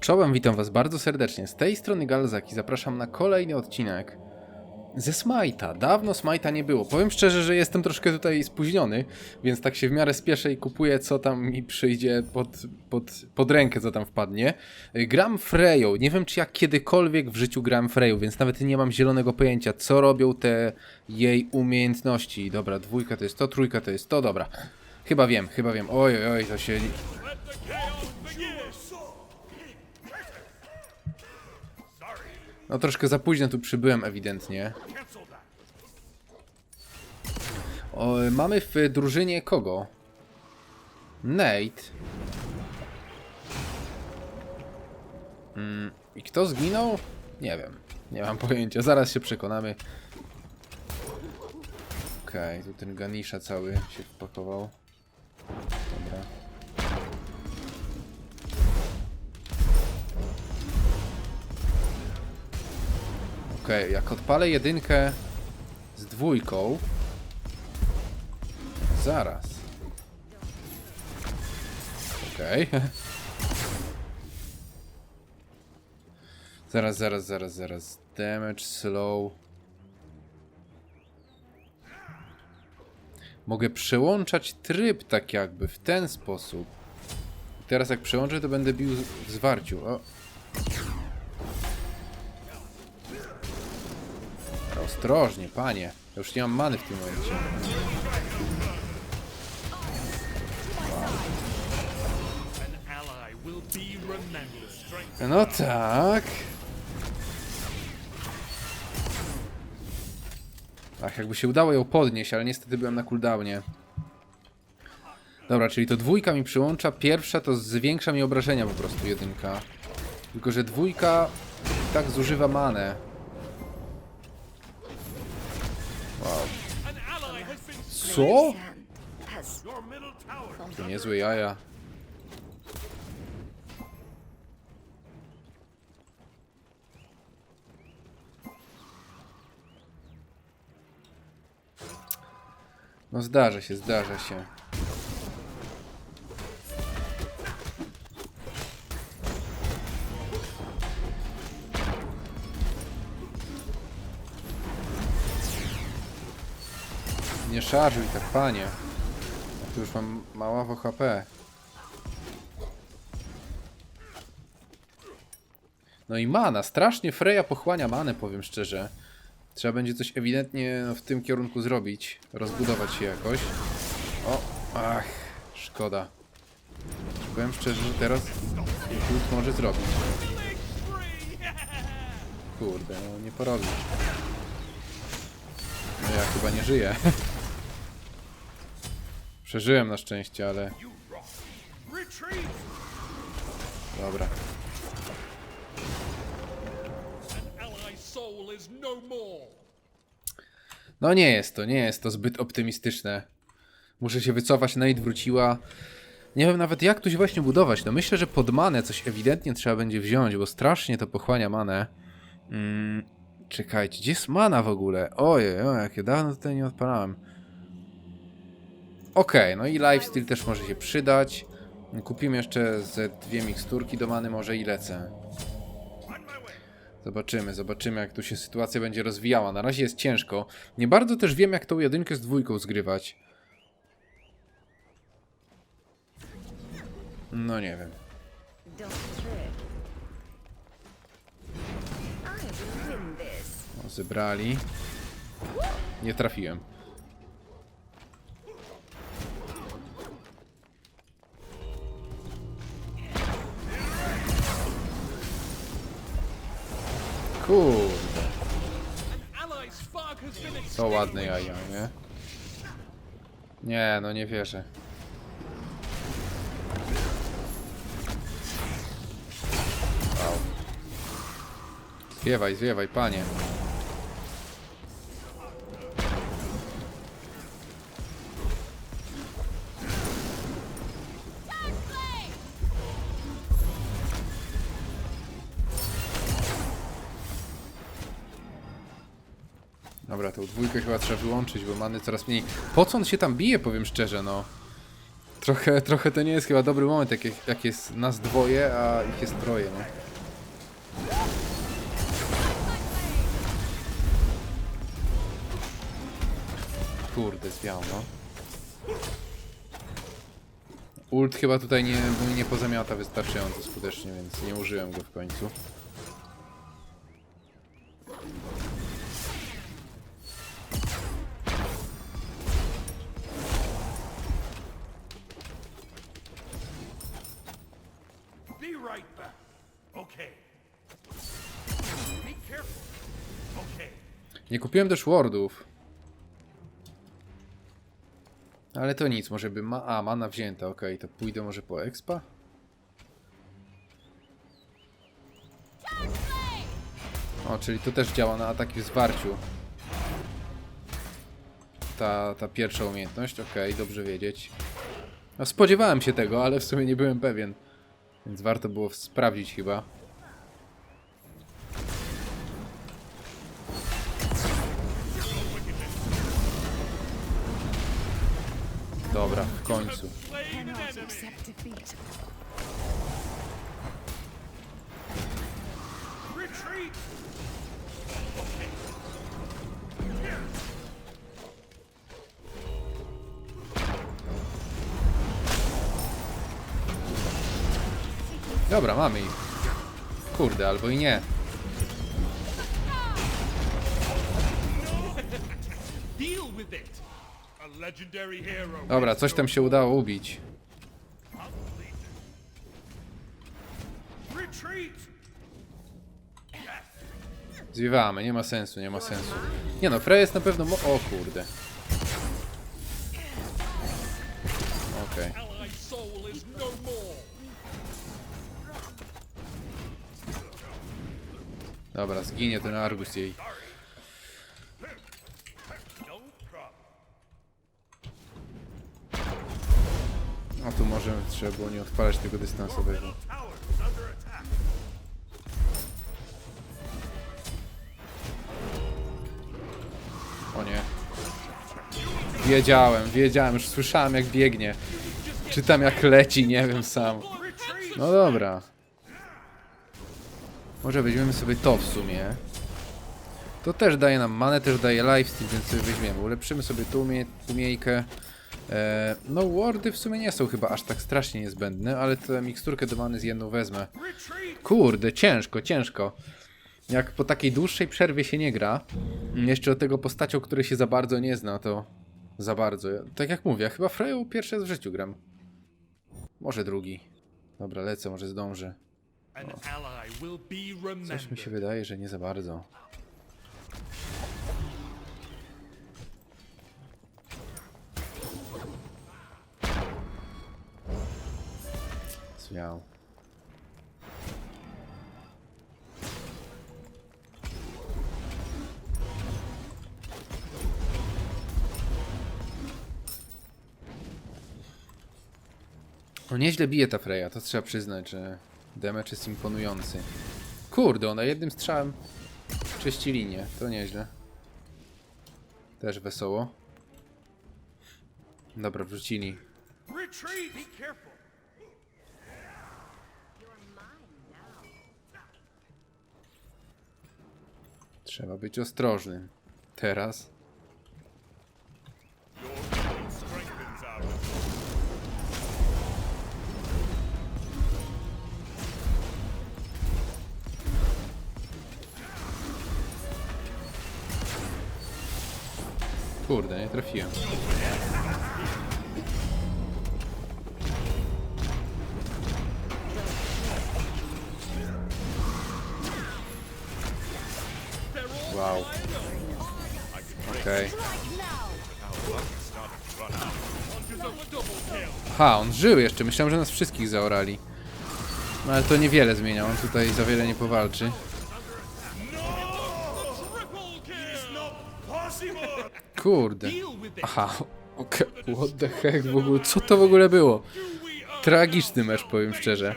Czołem, witam was bardzo serdecznie. Z tej strony Galzak i zapraszam na kolejny odcinek ze Smite'a. Dawno Smite'a nie było. Powiem szczerze, że jestem troszkę tutaj spóźniony, więc tak się w miarę spieszę i kupuję, co tam mi przyjdzie pod, pod, pod rękę, co tam wpadnie. Gram Freją. Nie wiem, czy ja kiedykolwiek w życiu gram Freją, więc nawet nie mam zielonego pojęcia, co robią te jej umiejętności. Dobra, dwójka to jest to, trójka to jest to, dobra. Chyba wiem, chyba wiem. Oj, oj, oj, to się... No troszkę za późno tu przybyłem ewidentnie. O, mamy w drużynie kogo? Nate. Mm, I kto zginął? Nie wiem. Nie mam pojęcia. Zaraz się przekonamy. Okej, tu ten Ganisha cały się wpakował. Okej, jak odpalę jedynkę z dwójką. Zaraz. Okej. zaraz, zaraz, zaraz, zaraz. Damage, slow. Mogę przełączać tryb tak jakby w ten sposób. Teraz jak przełączę, to będę bił w zwarciu. O. Ostrożnie, panie. Ja już nie mam many w tym momencie. No tak. Ach, jakby się udało ją podnieść, ale niestety byłem na cooldownie. Dobra, czyli to dwójka mi przyłącza, pierwsza to zwiększa mi obrażenia po prostu jedynka. Tylko, że dwójka tak zużywa manę. Co? To niezłe jaja. No zdarza się, zdarza się. Nie szarżuj tak, panie. Ja tu już mam maławo HP. No i mana, strasznie Freya pochłania manę, powiem szczerze. Trzeba będzie coś ewidentnie w tym kierunku zrobić. Rozbudować się jakoś. O, ach, szkoda. Powiem szczerze, że teraz Kult może zrobić. Kurde, no nie porobisz. No ja chyba nie żyję. Przeżyłem na szczęście, ale... Dobra. No nie jest to, nie jest to zbyt optymistyczne. Muszę się wycofać, Nate wróciła. Nie wiem nawet jak tu się właśnie budować. No myślę, że pod manę coś ewidentnie trzeba będzie wziąć, bo strasznie to pochłania manę. Mm, czekajcie, gdzie jest mana w ogóle? Ojej, o, jak ja dawno tutaj nie odpalałem. Okej, no i lifesteal też może się przydać. Kupimy jeszcze ze dwie miksturki do many może i lecę. Zobaczymy, zobaczymy jak tu się sytuacja będzie rozwijała. Na razie jest ciężko. Nie bardzo też wiem jak tą jedynkę z dwójką zgrywać. No nie wiem. O, zebrali. Nie trafiłem. Kurde, to ładne jaja, nie? Nie, no nie wierzę. Wow. Zwiewaj, zwiewaj, panie. Dwójkę chyba trzeba wyłączyć, bo mamy coraz mniej. Po co on się tam bije, powiem szczerze, no. Trochę, trochę to nie jest chyba dobry moment, jak, jak jest nas dwoje, a ich jest troje, no. Kurde, zwiał, no. Ult chyba tutaj nie, nie pozamiata wystarczająco skutecznie, więc nie użyłem go w końcu. Right back. Okay. Be careful. Okay. Nie kupiłem też wardów. Ale to nic, może by ma... A, mana wzięta, okej, to pójdę może po expa? O, czyli to też działa na ataki w zwarciu. Ta, ta pierwsza umiejętność, okej, dobrze wiedzieć. No, spodziewałem się tego, ale w sumie nie byłem pewien. Więc warto było sprawdzić chyba. Dobra, w końcu. Retreat. Dobra, mamy ich. Kurde, albo i nie. Dobra, coś tam się udało ubić. Zwiewamy, nie ma sensu, nie ma sensu. Nie no, Frey jest na pewno mo- O kurde. Dobra, zginie ten Argus jej. No. A tu może trzeba było nie odpalać tego dystansowego. O nie. Wiedziałem, wiedziałem, już słyszałem jak biegnie. Czy tam jak leci, nie wiem sam. No dobra. Może weźmiemy sobie to w sumie. To też daje nam manę, też daje lifesteal, więc sobie weźmiemy. Ulepszymy sobie tu umie umiejkę. E, no wardy w sumie nie są chyba aż tak strasznie niezbędne, ale tę miksturkę do many z jedną wezmę. Kurde, ciężko, ciężko. Jak po takiej dłuższej przerwie się nie gra, jeszcze do tego postacią, której się za bardzo nie zna, to za bardzo. Tak jak mówię, ja chyba Freją pierwszy raz w życiu gram. Może drugi. Dobra, lecę, może zdążę. Coś mi się wydaje, że nie za bardzo. Zwiał. No nieźle bije ta Freya, to trzeba przyznać, że damage jest imponujący. Kurde, ona jednym strzałem czyści linię, to nieźle. Też wesoło. Dobra, wrzucili. Trzeba być ostrożnym. Teraz. Kurde, nie trafiłem. Wow. Okej. Aha, on żył jeszcze. Myślałem, że nas wszystkich zaorali. No ale to niewiele zmienia. On tutaj za wiele nie powalczy. Kurde. Aha, okej. What the heck w ogóle? Co to w ogóle było? Tragiczny mecz, powiem szczerze.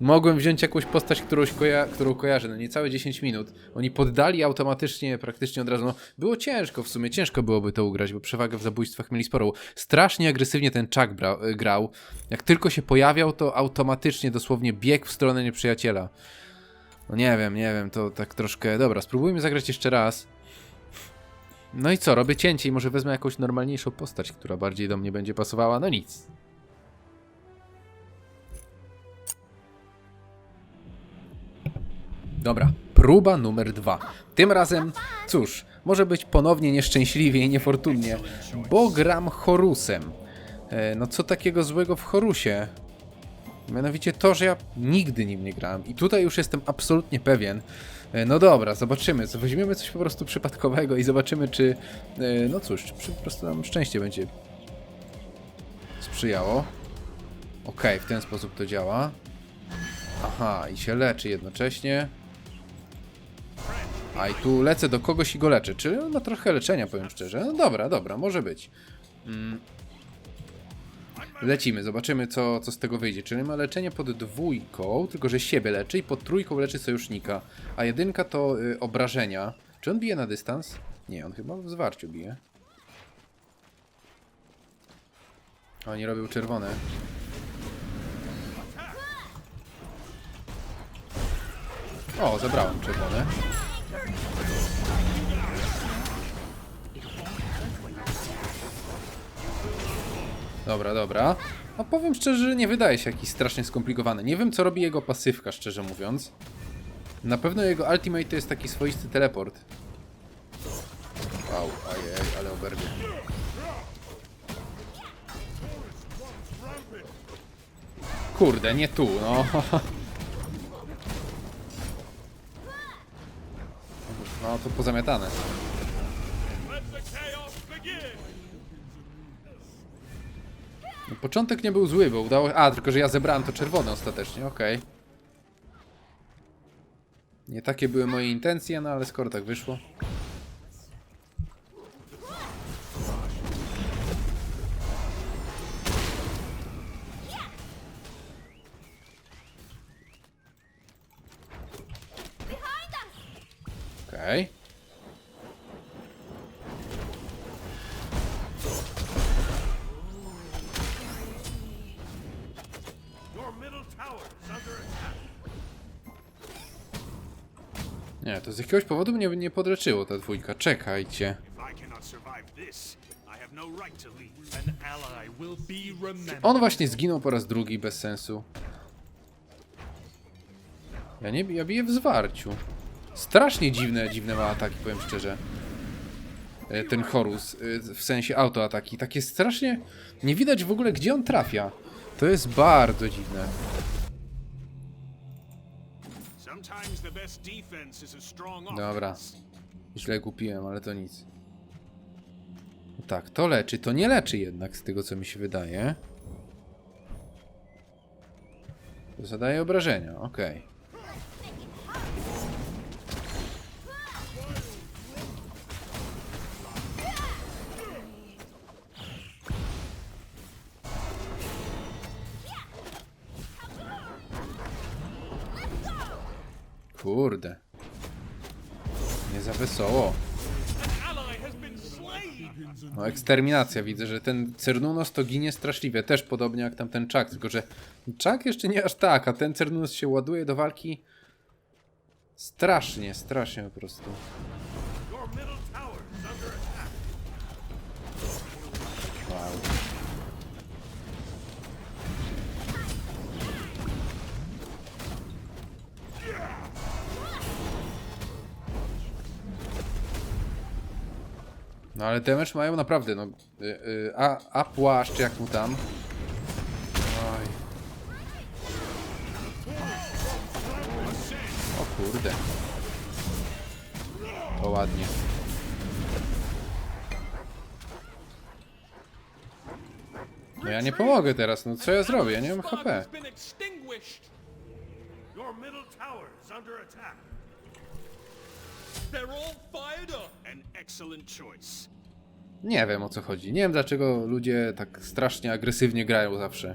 Mogłem wziąć jakąś postać, koja którą kojarzę, no niecałe 10 minut. Oni poddali automatycznie, praktycznie od razu. No, było ciężko w sumie, ciężko byłoby to ugrać, bo przewagę w zabójstwach mieli sporą. Strasznie agresywnie ten Chuck y, grał. Jak tylko się pojawiał, to automatycznie dosłownie biegł w stronę nieprzyjaciela. No nie wiem, nie wiem, to tak troszkę... Dobra, spróbujmy zagrać jeszcze raz. No i co, robię cięcie i może wezmę jakąś normalniejszą postać, która bardziej do mnie będzie pasowała. No nic. Dobra, próba numer dwa. Tym razem, cóż, może być ponownie nieszczęśliwie i niefortunnie, bo gram Horusem. E, no co takiego złego w Horusie? Mianowicie to, że ja nigdy nim nie grałem i tutaj już jestem absolutnie pewien. E, No dobra, zobaczymy. Weźmiemy coś po prostu przypadkowego i zobaczymy, czy. e, No cóż, czy po prostu nam szczęście będzie sprzyjało. Okej, w ten sposób to działa. Aha, i się leczy jednocześnie. A i tu lecę do kogoś i go leczę. Czyli on ma trochę leczenia, powiem szczerze. No dobra, dobra, może być. Mm. Lecimy, zobaczymy co, co z tego wyjdzie. Czyli ma leczenie pod dwójką, tylko że siebie leczy i pod trójką leczy sojusznika. A jedynka to y, obrażenia. Czy on bije na dystans? Nie, on chyba w zwarciu bije. Oni robią czerwone. O, zabrałem czerwone. Dobra, dobra. No powiem szczerze, nie wydaje się jakiś strasznie skomplikowany. Nie wiem, co robi jego pasywka, szczerze mówiąc. Na pewno jego ultimate to jest taki swoisty teleport. Wow, ajej, ale oberwie. Kurde, nie tu, no. No, to pozamiatane. Początek nie był zły, bo udało... A, tylko że ja zebrałem to czerwone ostatecznie, okej. Nie takie były moje intencje, no ale skoro tak wyszło. Jakiegoś powodu mnie nie podleczyło ta dwójka. Czekajcie. No. On właśnie zginął po raz drugi bez sensu. Ja nie ja biję w zwarciu. Strasznie dziwne, dziwne ma ataki, powiem szczerze. E, Ten Horus, e, w sensie autoataki. Takie strasznie. Nie widać w ogóle, gdzie on trafia. To jest bardzo dziwne. Dobra. Źle kupiłem, ale to nic. Tak, to leczy. To nie leczy jednak, z tego co mi się wydaje. To zadaje obrażenia, okej. Kurde. Nie za wesoło. No, eksterminacja. Widzę, że ten Cernunos to ginie straszliwie. Też podobnie jak tamten Czak, tylko że Czak jeszcze nie aż tak, a ten Cernunos się ładuje do walki strasznie, strasznie po prostu. Wow. No ale damage mają naprawdę, no. Y, y, a, a płaszcz jak mu tam. Oj. O kurde. To ładnie. No ja nie pomogę teraz, no co ja zrobię? Ja nie mam HP. Nie wiem o co chodzi. Nie wiem dlaczego ludzie tak strasznie agresywnie grają zawsze.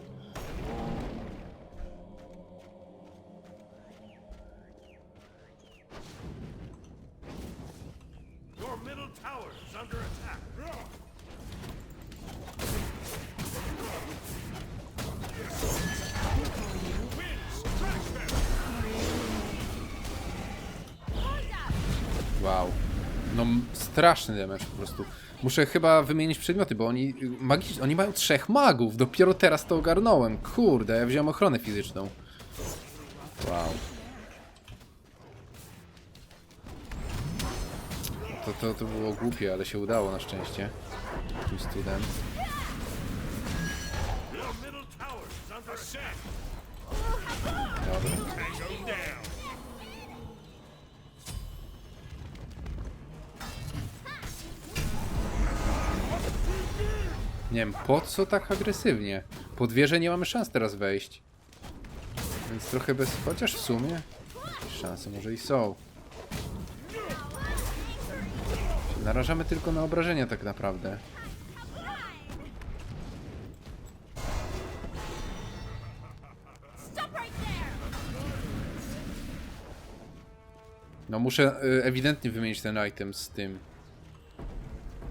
Straszny damage po prostu. Muszę chyba wymienić przedmioty, bo oni magicz, oni mają trzech magów. Dopiero teraz to ogarnąłem. Kurde, ja wziąłem ochronę fizyczną. Wow. To, to, to było głupie, ale się udało na szczęście. Under attack. Dobra. Nie wiem, po co tak agresywnie? Pod wieżę nie mamy szans teraz wejść. Więc trochę bez... Chociaż w sumie... Szanse może i są. Narażamy tylko na obrażenia tak naprawdę. No muszę y, ewidentnie wymienić ten item z tym.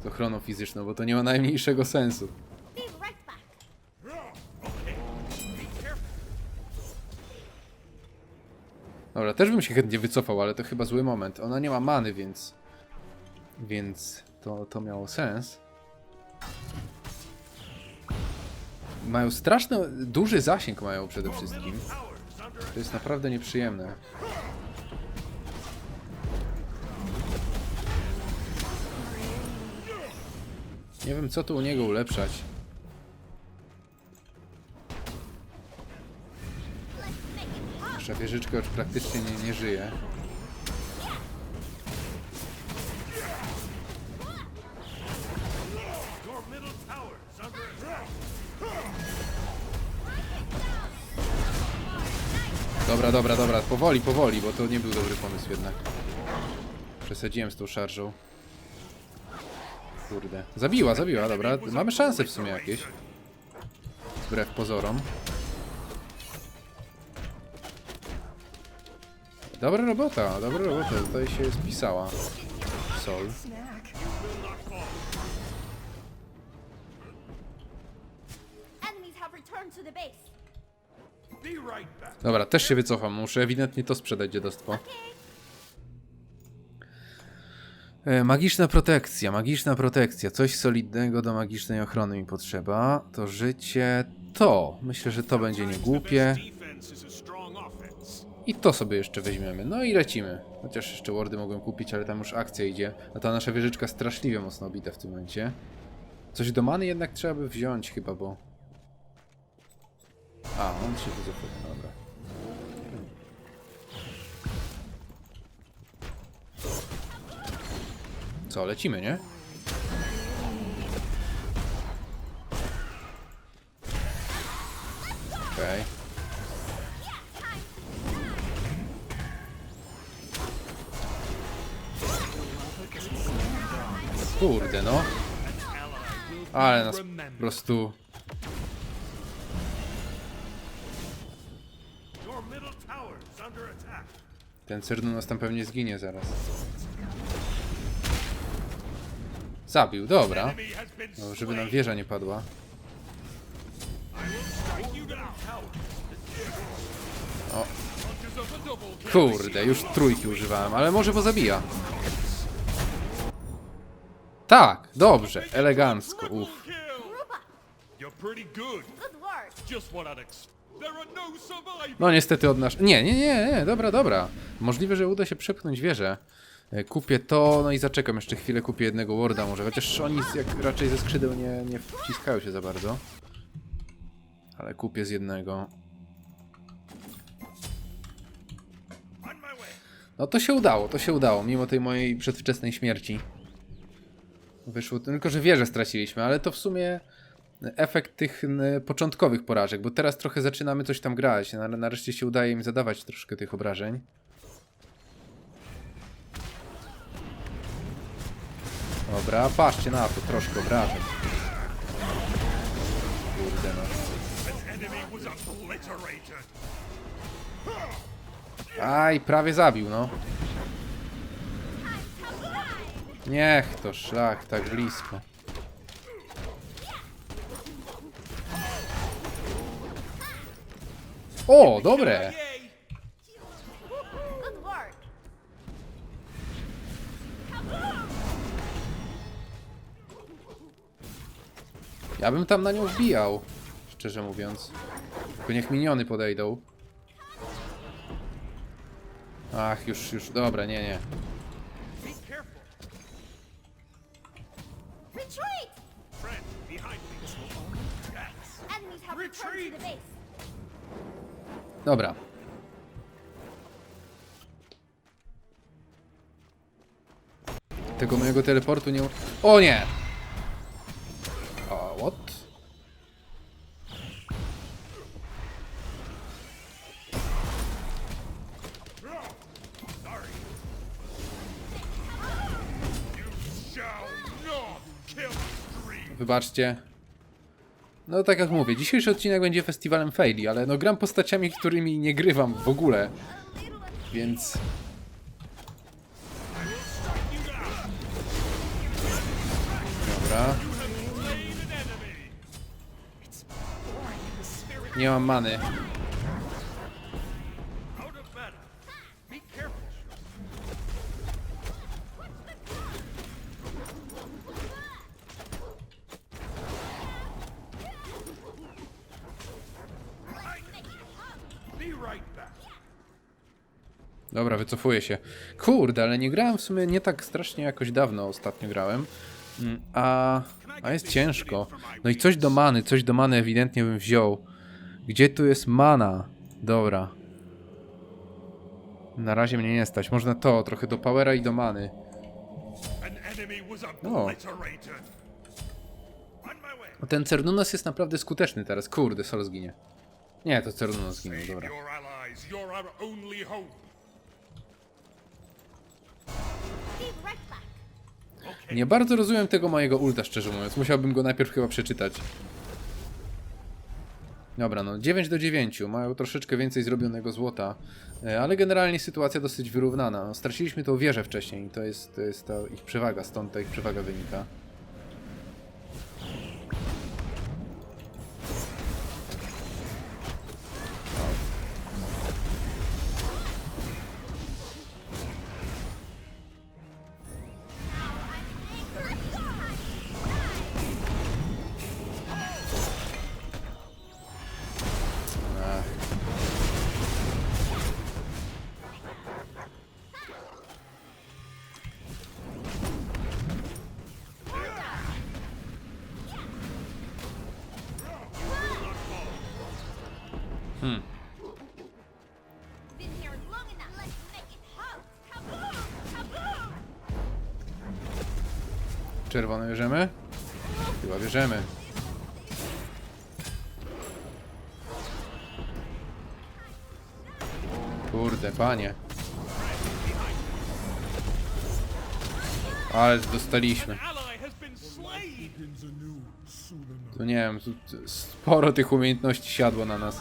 Z ochroną fizyczną, bo to nie ma najmniejszego sensu. Dobra, też bym się chętnie wycofał, ale to chyba zły moment. Ona nie ma many, więc... Więc to, to miało sens. Mają straszny, duży zasięg mają przede wszystkim. To jest naprawdę nieprzyjemne. Nie wiem, co tu u niego ulepszać. Nasza wieżyczka już praktycznie nie, nie żyje. Dobra, dobra, dobra, powoli, powoli, bo to nie był dobry pomysł jednak. Przesadziłem z tą szarżą. Kurde. Zabiła, zabiła, dobra. Mamy szanse w sumie jakieś. Wbrew pozorom. Dobra robota, dobra robota, tutaj się spisała. Sol. Dobra, też się wycofam, muszę ewidentnie to sprzedać dziadostwo. E, Magiczna protekcja, magiczna protekcja. Coś solidnego do magicznej ochrony mi potrzeba. To życie, to. Myślę, że to będzie niegłupie. I to sobie jeszcze weźmiemy. No i lecimy. Chociaż jeszcze wardy mogłem kupić, ale tam już akcja idzie. A ta nasza wieżyczka straszliwie mocno bita w tym momencie. Coś do many jednak trzeba by wziąć chyba, bo... A, on się wycofuje, dobra. Co, lecimy, nie? Okej. Kurde, no. Ale nas po prostu... Ten Cernunnos tam pewnie zginie zaraz. Zabił, dobra. No, żeby nam wieża nie padła. O, kurde, już trójki używałem, ale może bo zabija. Tak, dobrze, elegancko, uff. No. No niestety od nasz... Nie, nie, nie, nie, dobra, dobra. Możliwe, że uda się przepchnąć wieżę. E, Kupię to, no i zaczekam jeszcze chwilę, kupię jednego warda może, chociaż oni jak raczej ze skrzydeł nie, nie wciskają się za bardzo. Ale kupię z jednego. No to się udało, to się udało, mimo tej mojej przedwczesnej śmierci. Wyszło, tylko że wieżę straciliśmy, ale to w sumie efekt tych początkowych porażek, bo teraz trochę zaczynamy coś tam grać, na, nareszcie się udaje mi zadawać troszkę tych obrażeń. Dobra, patrzcie na to, troszkę obrażeń. Kurde no. Aj, prawie zabił, no. Niech to szlak, tak blisko. O, dobre! Ja bym tam na nią wbijał, szczerze mówiąc. Tylko niech miniony podejdą. Ach, już, już, dobra, nie, nie. Dobra. Tego mojego teleportu nie... O nie! Wybaczcie. No tak jak mówię, dzisiejszy odcinek będzie festiwalem faili, ale no gram postaciami, którymi nie grywam w ogóle, więc... Dobra. Nie mam many. Dobra, wycofuję się. Kurde, ale nie grałem w sumie nie tak strasznie jakoś dawno ostatnio grałem. Mm, A, a jest ciężko. No i coś do many, coś do many ewidentnie bym wziął. Gdzie tu jest mana? Dobra. Na razie mnie nie stać. Można to, trochę do powera i do many. Way. Ten Cernunos jest naprawdę skuteczny teraz. Kurde, Sol zginie. Nie, to Cernunos zginął, Save dobra. your allies. You're our only hope. Be right back. Nie bardzo rozumiem tego mojego ulta, szczerze mówiąc. Musiałbym go najpierw chyba przeczytać. Dobra, no 9 do 9. Mają troszeczkę więcej zrobionego złota, e, ale generalnie sytuacja dosyć wyrównana. No, straciliśmy tą wieżę wcześniej i to jest, to jest ta ich przewaga, stąd ta ich przewaga wynika. Czerwone bierzemy? Chyba bierzemy. Kurde, panie. Ale dostaliśmy. Tu nie wiem, sporo tych umiejętności siadło na nas.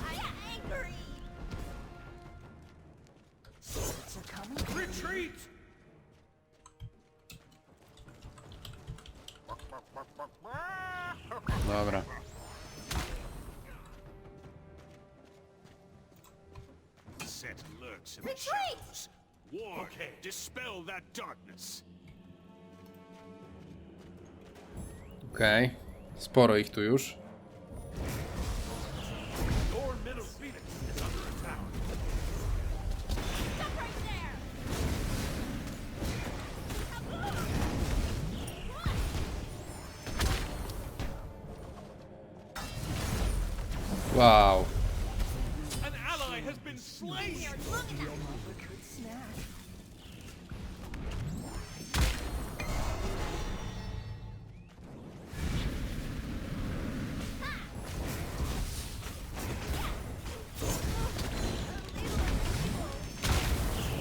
Dobra. Set lurks in the shadows. War, dispel that darkness. Okej. Sporo ich tu już. Enough.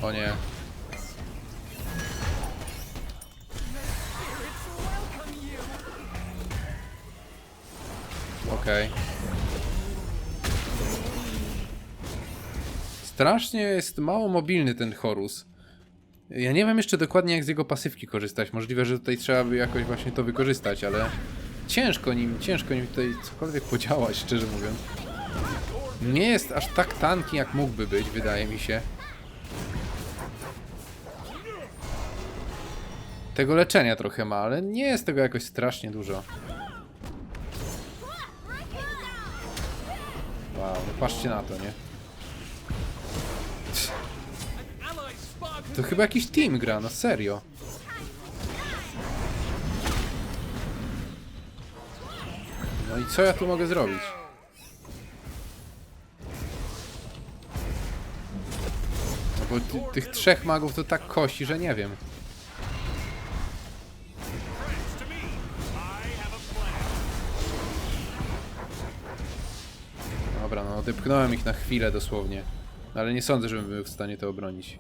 O nie. Okej. Strasznie jest mało mobilny ten Horus. Ja nie wiem jeszcze dokładnie jak z jego pasywki korzystać. Możliwe, że tutaj trzeba by jakoś właśnie to wykorzystać, ale ciężko nim, ciężko nim tutaj cokolwiek podziałać, szczerze mówiąc. Nie jest aż tak tanki jak mógłby być, wydaje mi się. Tego leczenia trochę ma, ale nie jest tego jakoś strasznie dużo. Wow, no patrzcie na to, nie? To chyba jakiś team gra, no serio. No i co ja tu mogę zrobić? No bo ty, tych trzech magów to tak kosi, że nie wiem. Dobra, no odepchnąłem ich na chwilę dosłownie. Ale nie sądzę, żebym był w stanie to obronić.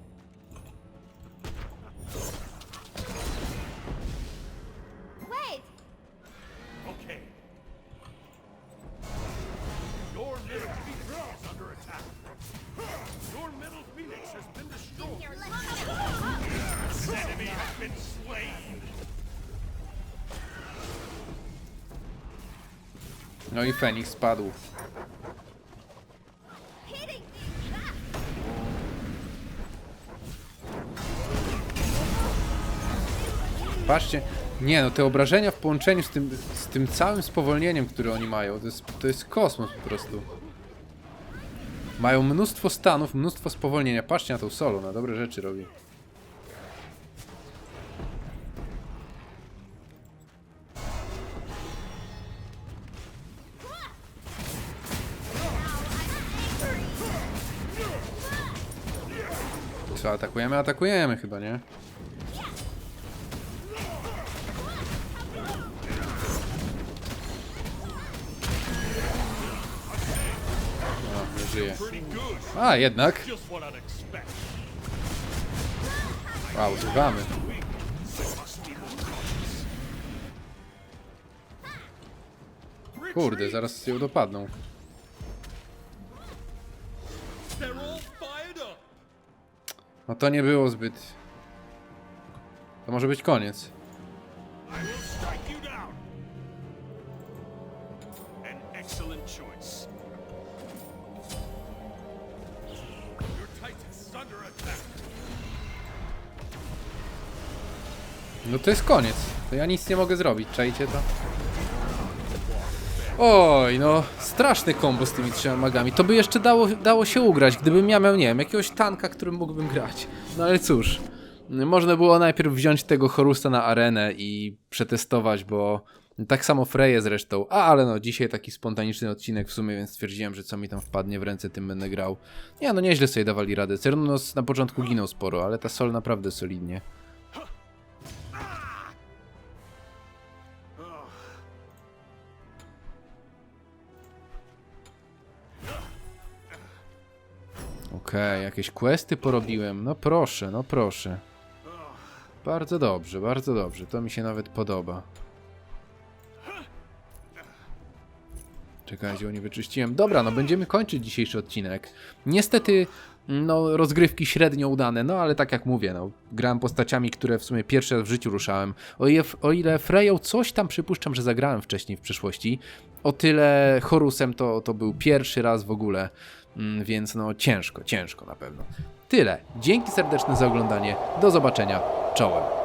Feniks spadł. Patrzcie, nie no, te obrażenia w połączeniu z tym, z tym całym spowolnieniem, które oni mają, to jest, to jest kosmos po prostu. Mają mnóstwo stanów, mnóstwo spowolnienia. Patrzcie na tą solo, na dobre rzeczy robi. Atakujemy? Atakujemy chyba, nie? O, nie żyje. A, jednak. Wow, zrywamy. Kurde, zaraz ją dopadną. No to nie było zbyt... To może być koniec. No to jest koniec. To ja nic nie mogę zrobić, czajcie to? Oj, no, straszny kombo z tymi trzema magami. To by jeszcze dało, dało się ugrać, gdybym ja miał, nie wiem, jakiegoś tanka, którym mógłbym grać. No ale cóż, można było najpierw wziąć tego Horusa na arenę i przetestować, bo tak samo Freję zresztą. A, ale no, dzisiaj taki spontaniczny odcinek w sumie, więc stwierdziłem, że co mi tam wpadnie w ręce, tym będę grał. Nie, no nieźle sobie dawali radę. Cernunos na początku ginął sporo, ale ta Sol naprawdę solidnie. Okej, jakieś questy porobiłem. No proszę, no proszę. Bardzo dobrze, bardzo dobrze. To mi się nawet podoba. Czekajcie, oni wyczyściłem. Dobra, no będziemy kończyć dzisiejszy odcinek. Niestety, no rozgrywki średnio udane, no ale tak jak mówię, no grałem postaciami, które w sumie pierwszy raz w życiu ruszałem. O ile, o ile Freją coś tam przypuszczam, że zagrałem wcześniej w przeszłości, o tyle Horusem to, to był pierwszy raz w ogóle, więc no ciężko, ciężko na pewno. Tyle. Dzięki serdeczne za oglądanie. Do zobaczenia. Czołem.